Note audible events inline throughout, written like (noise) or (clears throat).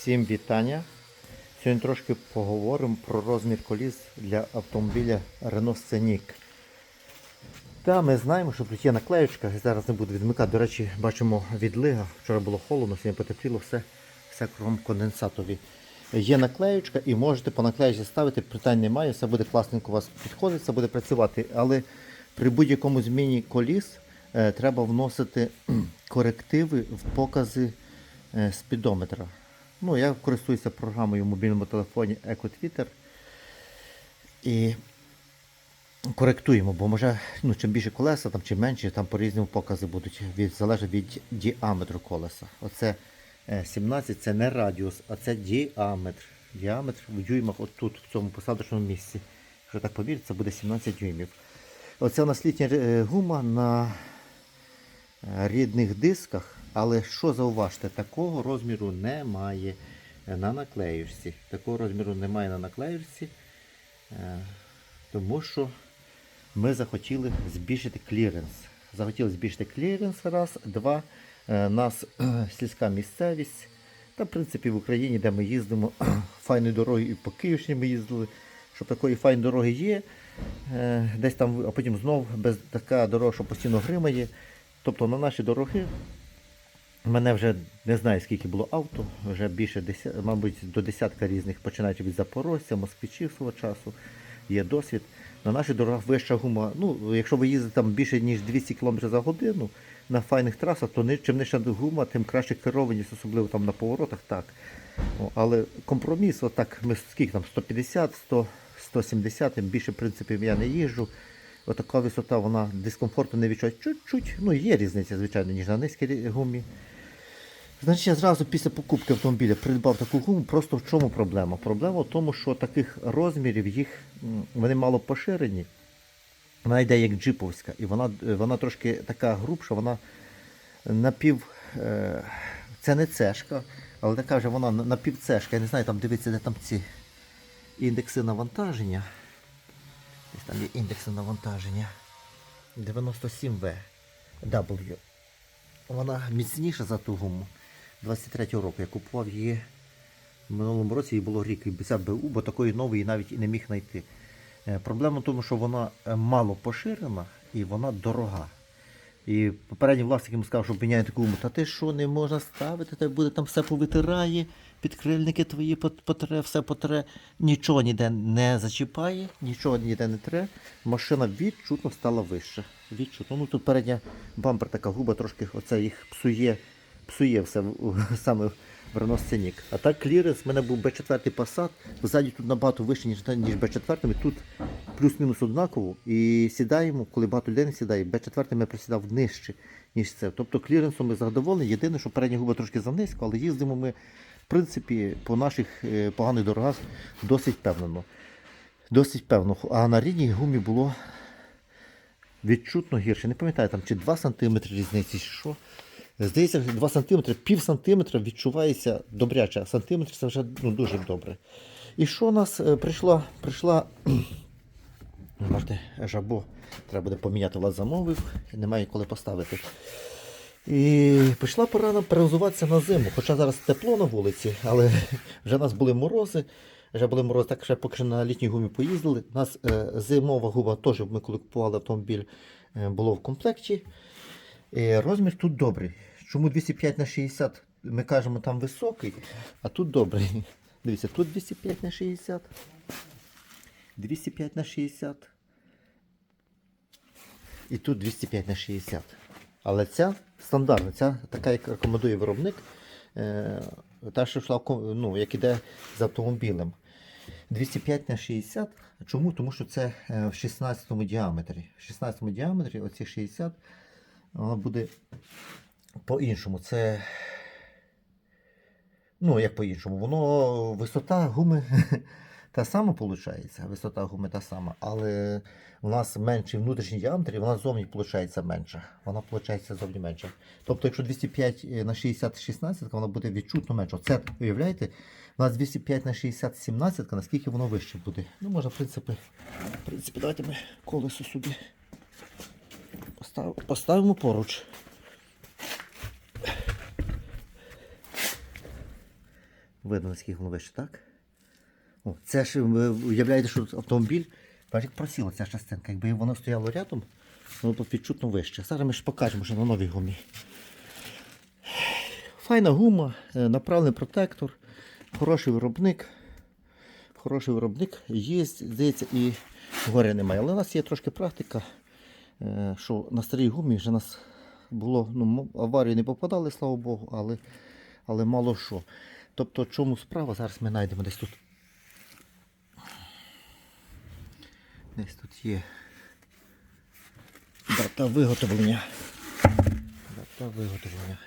Всім вітання. Сьогодні трошки поговоримо про розмір коліс для автомобіля Renault Scenic. Та ми знаємо, що тут є наклеючка, зараз не буду відмикати. До речі, бачимо відлига. Вчора було холодно, сьогодні потепліло все, все кругом конденсатові. Є наклеючка і можете по наклеючці ставити, питань немає, все буде класненько у вас підходить, все буде працювати. Але при будь-якому зміні коліс е, треба вносити корективи в покази е, спідометра. Ну, я користуюся програмою в мобільному телефоні EcoTwitter. І коректуємо, бо може, ну, чим більше колеса, там, чим менше, там по-різному покази будуть. Від, залежить від діаметру колеса. Оце е, 17 це не радіус, а це діаметр. Діаметр в дюймах отут, в цьому посадочному місці. Якщо так повірити, це буде 17 дюймів. Оце у нас літня е, гума на е, рідних дисках, але що зауважте, такого розміру немає на наклеюшці. Такого розміру немає на наклеюшці, е, тому що ми захотіли збільшити кліренс. Захотіли збільшити кліренс раз, два. Е, Нас е, сільська місцевість. Та, в принципі, в Україні, де ми їздимо, (clears throat) файною дорогою і по Київщині ми їздили, що такої файної дороги є. е, Десь там, а потім знов без така дорога, що постійно гримає. Тобто на наші дороги мене вже не знаю скільки було авто, вже більше мабуть, до десятка різних, починаючи від Запорожця, москвичів свого часу. Є досвід. На наших дорогах вища гума. Ну, якщо ви їздите там більше ніж 200 км за годину на файних трасах, то чим нижча гума, тим краще керованість, особливо там на поворотах, так. Але компроміс, отак, ми скільки там 150, 100, 170, тим більше, в принципі, я не їжджу. Отака висота, вона дискомфорту не відчуває. Чуть-чуть, ну є різниця, звичайно, ніж на низькій гумі. Значить, я зразу після покупки автомобіля придбав таку гуму. Просто в чому проблема? Проблема в тому, що таких розмірів їх вони мало поширені. Вона йде як джиповська, і вона, е, вона трошки така грубша, вона напів. Е, це не цешка, але така вже вона напівцешка. Я не знаю, там дивіться, де там ці індекси навантаження. Там є індекси навантаження. 97В W. Вона міцніша за ту гуму. 23-го року я купував її в минулому році, їй було рік 50 БУ, бо такої нової навіть і не міг знайти. Е, Проблема в тому, що вона е, мало поширена і вона дорога. І попередній власник йому сказав, що міняє таку гуму. Та ти що, не можна ставити, та буде там все повитирає, підкрильники твої потре, все потре, нічого ніде не зачіпає, нічого ніде не тре. Машина відчутно стала вища. Відчутно. Ну тут передня бампер така губа трошки оце їх псує, псує все (laughs) саме в Scenic. А так кліренс, в мене був B4 Passat, ззаді тут набагато вище, ніж, ніж B4, і тут плюс-мінус однаково. І сідаємо, коли багато людей не сідає, B4 я присідав нижче, ніж це. Тобто кліренсом ми задоволені. Єдине, що передня губа трошки занизько, але їздимо ми, в принципі, по наших е, поганих дорогах досить впевнено. Досить певно. А на рідній гумі було відчутно гірше. Не пам'ятаю, там чи 2 см різниці, чи що. Здається, 2 см, пів сантиметра відчувається добряче, а сантиметр це вже ну, дуже добре. І що у нас е, прийшла, прийшла Бачите, жабо треба буде поміняти, влад замовив, немає коли поставити. І прийшла пора нам перезуватися на зиму. Хоча зараз тепло на вулиці, але вже у нас були морози. Вже були морози, так ще поки що на літній гумі поїздили. У нас е, зимова гума теж ми коли купували автомобіль, е, було в комплекті. Е, розмір тут добрий. Чому 205 на 60 ми кажемо там високий, а тут добрий. Дивіться, тут 205 на 60. 205 на 60. І тут 205 на 60. Але ця стандартна, ця така, як рекомендує виробник, е, та, що йшла, ну, як іде з автомобілем. 205 на 60. Чому? Тому що це е, в 16 діаметрі. В 16 діаметрі оці 60 воно буде по-іншому. Це. Ну, як по-іншому, воно висота гуми (laughs) та сама виходить. Висота гуми та сама, але у нас менший внутрішній діаметр, вона зовні виходить менша. Вона виходить зовні менша. Тобто, якщо 205 на 60 16, вона буде відчутно менша. Це, уявляєте, у нас 205 на 60 17, наскільки воно вище буде. Ну, можна, в принципі, в принципі, давайте ми колесо сюди поставимо поруч. Видно, наскільки воно вище, так? О, це ж ви уявляєте, що автомобіль, бачите, просіла ця частинка. Якби воно стояло рядом, воно б відчутно вище. Зараз ми ж покажемо, що на новій гумі. Файна гума, е, направлений протектор, хороший виробник. Хороший виробник, є, здається, і горя немає. Але у нас є трошки практика, е, що на старій гумі вже нас було, ну, аварії не попадали, слава Богу, але, але мало що. Тобто, чому справа, зараз ми знайдемо десь тут. Десь тут є дата виготовлення. Дата виготовлення.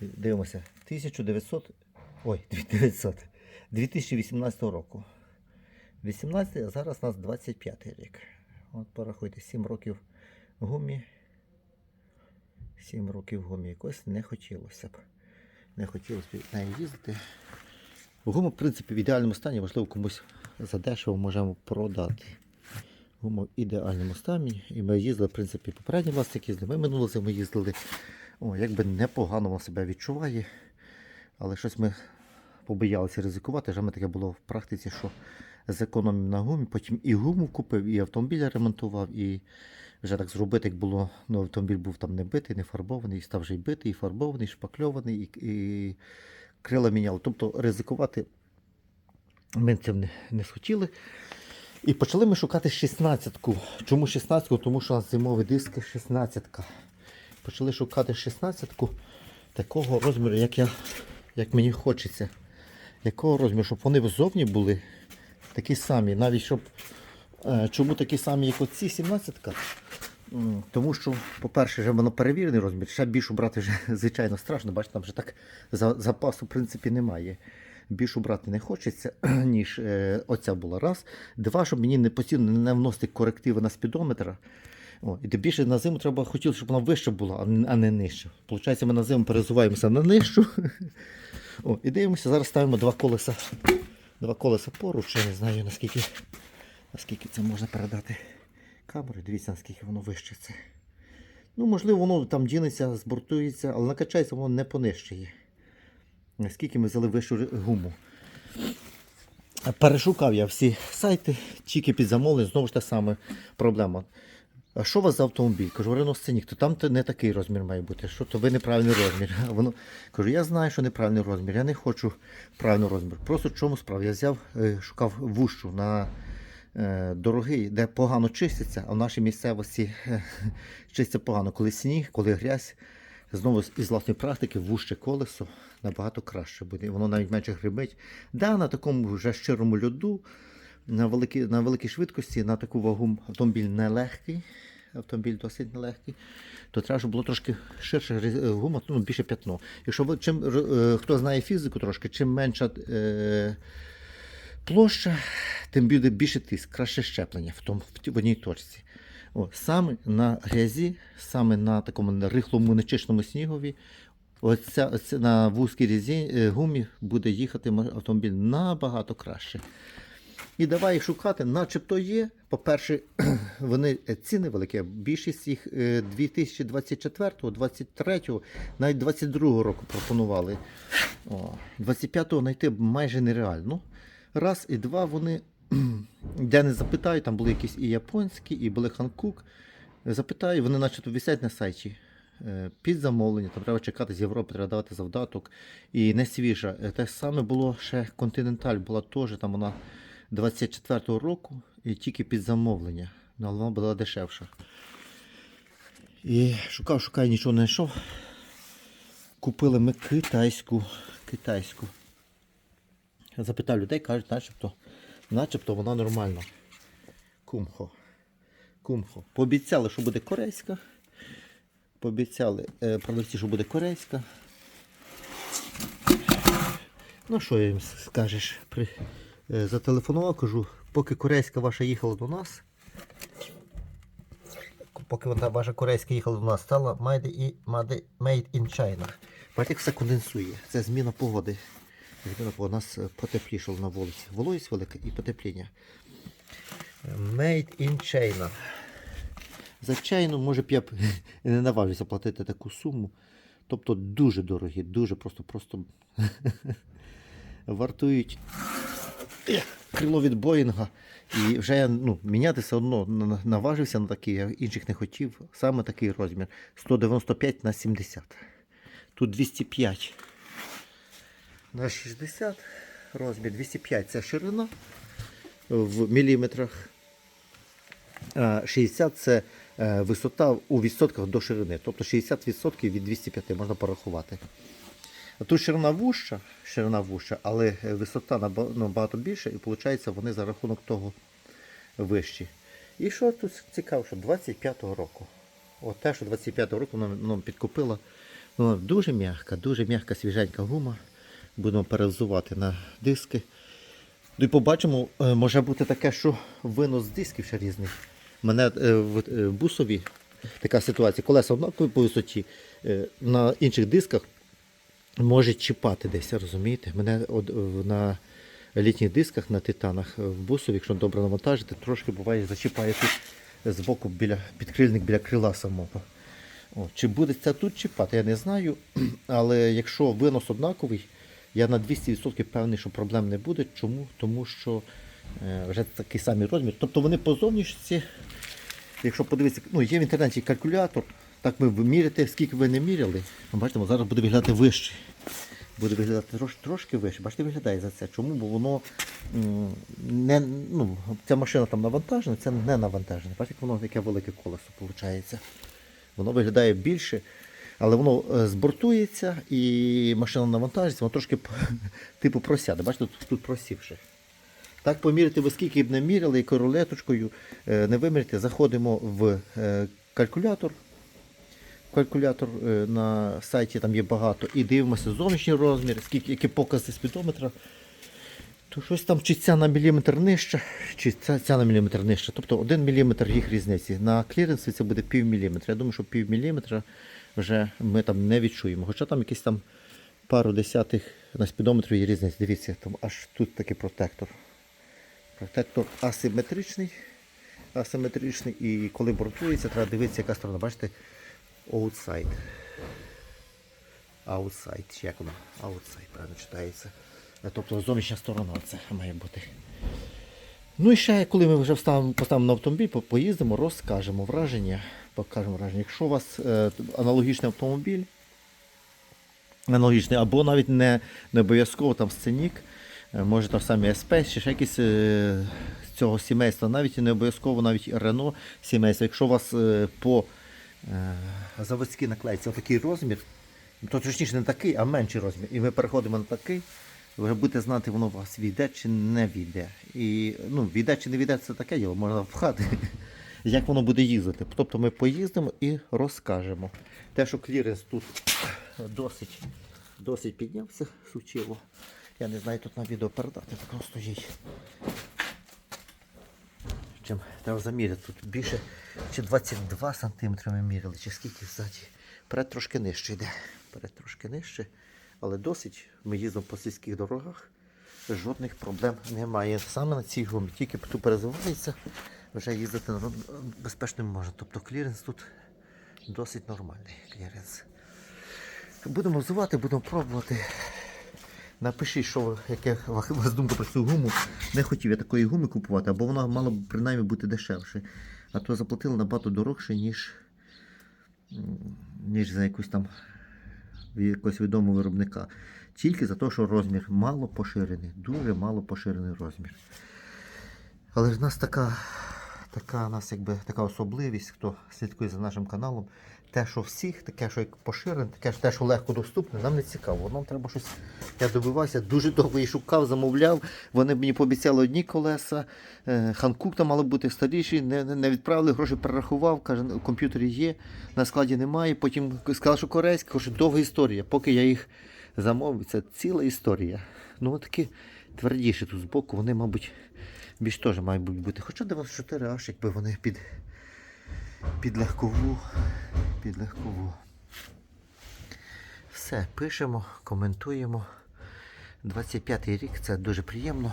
Дивимося. 1900. Ой, (laughs) 900. 2018 року. 18, а зараз у нас 25 рік. От порахуйте, 7 років гумі. 7 років гумі. Якось не хотілося б. Не хотілося б нею їздити. Гума, в принципі, в ідеальному стані, можливо, комусь задешево можемо продати. Гума в ідеальному стані. І ми їздили, в принципі, попередні власники їздили. Ми минуло зиму їздили. О, якби непогано вона себе відчуває. Але щось ми побоялися ризикувати. Вже ми таке було в практиці, що зекономив на гумі, потім і гуму купив, і автомобіль ремонтував, і вже так зробити, як було, ну, автомобіль був там не битий, не фарбований, і став вже і битий, і фарбований, і шпакльований, і, і крила міняли. Тобто ризикувати ми цим не, не схотіли. І почали ми шукати 16-ку. Чому 16-ку? Тому що у нас зимовий диск 16-ка. Почали шукати 16-ку такого розміру, як, я, як мені хочеться. Якого розміру, щоб вони ззовні були такі самі. Навіть щоб. Е, чому такі самі, як оці 17-ка? Тому що, по-перше, вже воно перевірений розмір. Ще більшу брати вже, (laughs) звичайно, страшно. Бачите, там вже так запасу, в принципі, немає. Більшу брати не хочеться, (clears throat) ніж е, оця була. Раз. Два, щоб мені не постійно не вносити корективи на спідометр. О, і тим більше на зиму треба хотілося, щоб вона вища була, а не- нижча. Получається, ми на зиму пересуваємося на нижчу. (laughs) О, і дивимося, зараз ставимо два колеса. Два колеса поруч, я не знаю наскільки, наскільки це можна передати камерою. Дивіться, наскільки воно це. Ну, можливо, воно там дінеться, збортується, але накачається, воно не понищує. Наскільки ми взяли вищу гуму. Перешукав я всі сайти, тільки під замовлення, знову ж та саме проблема. А що у вас за автомобіль? Кажу, Renault Scenic, то там не такий розмір має бути. Що то ви неправильний розмір. А (laughs) воно кажу, я знаю, що неправильний розмір, я не хочу правильний розмір. Просто в чому справа? Я взяв, е, шукав вущу на дорогий, де погано чиститься, а в нашій місцевості е, чиститься погано, коли сніг, коли грязь. Знову із власної практики вуще колесо набагато краще буде. Воно навіть менше грибить. Да, на такому вже щирому льоду, на великій, на великій швидкості, на таку вагу автомобіль нелегкий. Автомобіль досить нелегкий, то треба, щоб було трошки ширше е, гума, ну, більше п'ятно. Якщо ви- чим, е, хто знає фізику трошки, чим менша е, площа, тим буде більше тиск, краще щеплення в, тому, в, одній точці. О, саме на грязі, саме на такому рихлому нечищеному снігові, оця, оця, на вузькій різі, е, гумі буде їхати автомобіль набагато краще. І давай їх шукати, начебто є. По-перше, (clears throat) вони е, ціни великі. Більшість їх е, 2024, 23, навіть 22 року пропонували. 25-го знайти майже нереально. Раз і два вони, (clears throat) де не запитаю, там були якісь і японські, і були Ханкук. Запитаю, вони начебто висять на сайті. е, Під замовлення, там треба чекати з Європи, треба давати завдаток. І не свіжа. Е, Те саме було ще Континенталь, була теж там вона 24-го року і тільки під замовлення. Ну, але вона була дешевша. І шукав, шукав, нічого не знайшов. Купили ми китайську. китайську. Я запитав людей, кажуть, начебто, начебто вона нормальна. Кумхо. Кумхо. Пообіцяли, що буде корейська. Пообіцяли е, продавці, що буде корейська. Ну, що їм скажеш? При... е, Зателефонував, кажу, поки корейська ваша їхала до нас. Поки вона ваша корейська їхала до нас, стала made in China. Бачите, як все конденсує. Це зміна погоди. У нас е, потеплішало на вулиці. Вологість велика і потепління. Made in China. За чайну, може б я б (laughs) не наважився платити таку суму. Тобто дуже дорогі, дуже просто, просто (laughs) вартують крило від Боїнга. І вже я ну, міняти все одно наважився на такий, я інших не хотів. Саме такий розмір 195 на 70. Тут 205 на 60 розмір, 205 це ширина в міліметрах. 60 це е, висота у відсотках до ширини. Тобто 60% від 205 можна порахувати. Тут ширина вуща, ширина вуща, але е, висота набагато більша, і виходить, вони за рахунок того вищі. І що тут цікаво, що 25-го року. От те, що 25-го року воно, воно підкупило. Воно дуже м'яка, дуже м'яка свіженька гума. Будемо перевзувати на диски. Ну і побачимо, е, може бути таке, що винос дисків ще різний. Мене е, в е, бусові така ситуація, колеса однакові по висоті, на інших дисках може чіпати десь, розумієте? Мене на літніх дисках на титанах в бусові, якщо добре навантажити, трошки буває зачіпає тут з боку біля підкрильник біля крила самого. О, чи буде це тут чіпати, я не знаю. (clears throat) Але якщо винос однаковий, я на 200% певний, що проблем не буде. Чому? Тому що е, вже такий самий розмір. Тобто вони по зовнішності, якщо подивитися, ну є в інтернеті калькулятор, так ви міряєте, скільки ви не міряли. Ви Бачите, зараз буде виглядати вище. Буде виглядати трош, трошки вище. Бачите, виглядає за це. Чому? Бо воно не, ну, ця машина там навантажена, це не навантажена. Бачите, воно яке велике колесо виходить. Воно виглядає більше, але воно е, збортується і машина навантажиться, воно трошки (laughs) типу просяде. Бачите, тут, тут просівши. Так поміряти, ви скільки б не міряли, і королеточкою е, не виміряти, заходимо в е, калькулятор. Калькулятор на сайті там є багато. І дивимося зовнішній розмір, скільки, які покази спідометра. То щось там чи ця на міліметр нижче, чи ця, ця на міліметр нижче. Тобто 1 міліметр їх різниці. На кліренсі це буде пів міліметра. Я думаю, що пів міліметра вже ми там не відчуємо. Хоча там якісь там пару десятих на спідометрі є різниці. Дивіться, там аж тут такий протектор. Протектор асиметричний. Асиметричний. І коли бортується, треба дивитися, яка сторона. Бачите? Outside. Outside. Як воно? Outside, правильно читається. Тобто зовнішня сторона це має бути. Ну і ще, коли ми вже поставимо на автомобіль, поїздимо, розкажемо враження. Покажемо враження. Якщо у вас е, аналогічний автомобіль, аналогічний, або навіть не, не обов'язково там сценік, е, може там самі СП, чи ще якісь е, з цього сімейства, навіть не обов'язково навіть Рено сімейство. Якщо у вас е, по е, заводській наклейці отакий розмір, то точніше не такий, а менший розмір. І ми переходимо на такий, ви будете знати, воно у вас війде чи не війде. І ну, війде чи не війде, це таке діло, можна впхати. (laughs) Як воно буде їздити. Тобто ми поїздимо і розкажемо. Те, що кліренс тут досить, досить піднявся сучило. Я не знаю, тут на відео передати, так воно стоїть. Чим треба заміряти тут більше чи 22 см ми міряли, чи скільки ззаді. Перед трошки нижче йде. Перед трошки нижче. Але досить ми їздимо по сільських дорогах. Жодних проблем немає. Саме на цій гумі. Тільки тут перезивається, вже їздити безпечно можна. Тобто кліренс тут досить нормальний. Кліренс. Будемо взувати, будемо пробувати. Напишіть, що яке у вас думка про цю гуму. Не хотів я такої гуми купувати, або вона мала б принаймні бути дешевше. А то заплатили набагато дорожче, ніж, ніж за якусь там від якогось відомого виробника. Тільки за те, що розмір мало поширений, дуже мало поширений розмір. Але ж в нас така, така, у нас якби, така особливість, хто слідкує за нашим каналом. Те, що всіх, таке, що як поширене, таке, що те, що легко доступне, нам не цікаво. Нам треба щось. Я добивався, дуже (laughs) довго її шукав, замовляв. Вони мені пообіцяли одні колеса. Е, Ханкук там мало бути старіший, не, не, відправили, гроші перерахував, каже, в комп'ютері є, на складі немає. Потім сказав, що корейська, кажу, довга історія. Поки я їх замовив, це ціла історія. Ну, такі твердіші тут збоку, вони, мабуть, більш теж мають бути. Хоча 94 аж якби вони під, під легкову. Під легкову. Все, пишемо, коментуємо. 25-й рік це дуже приємно.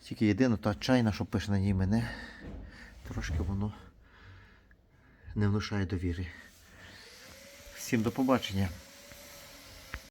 Тільки єдине та чайна, що пише на ній мене, трошки воно не внушає довіри. Всім до побачення.